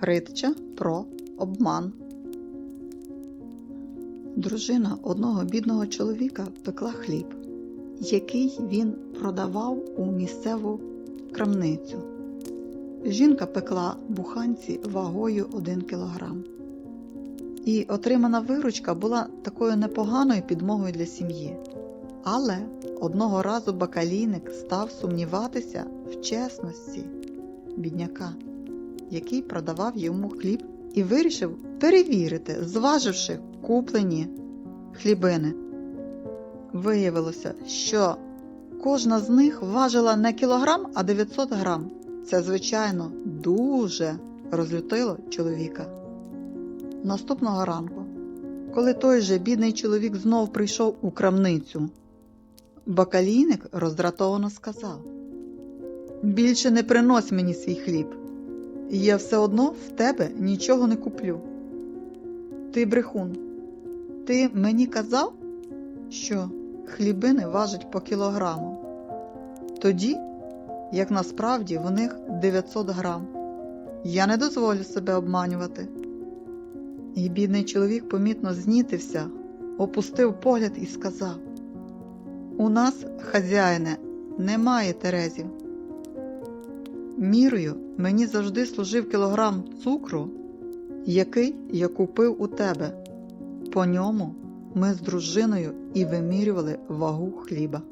Притча про обман. Дружина одного бідного чоловіка пекла хліб, який він продавав у місцеву крамницю. Жінка пекла буханці вагою 1 кілограм. І отримана виручка була такою непоганою підмогою для сім'ї. Але одного разу бакалійник став сумніватися в чесності бідняка, який продавав йому хліб, і вирішив перевірити, зваживши куплені хлібини. Виявилося, що кожна з них важила не кілограм, а 900 грам. Це, звичайно, дуже розлютило чоловіка. Наступного ранку, коли той же бідний чоловік знов прийшов у крамницю, бакалійник роздратовано сказав: Більше не принось мені свій хліб, і я все одно в тебе нічого не куплю. Ти брехун, ти мені казав, що хлібини важать по кілограму, тоді, як насправді в них 900 грам. Я не дозволю себе обманювати. І бідний чоловік помітно знітився, опустив погляд і сказав: У нас, хазяїне, немає терезів. Мірою мені завжди служив кілограм цукру, який я купив у тебе. По ньому ми з дружиною і вимірювали вагу хліба.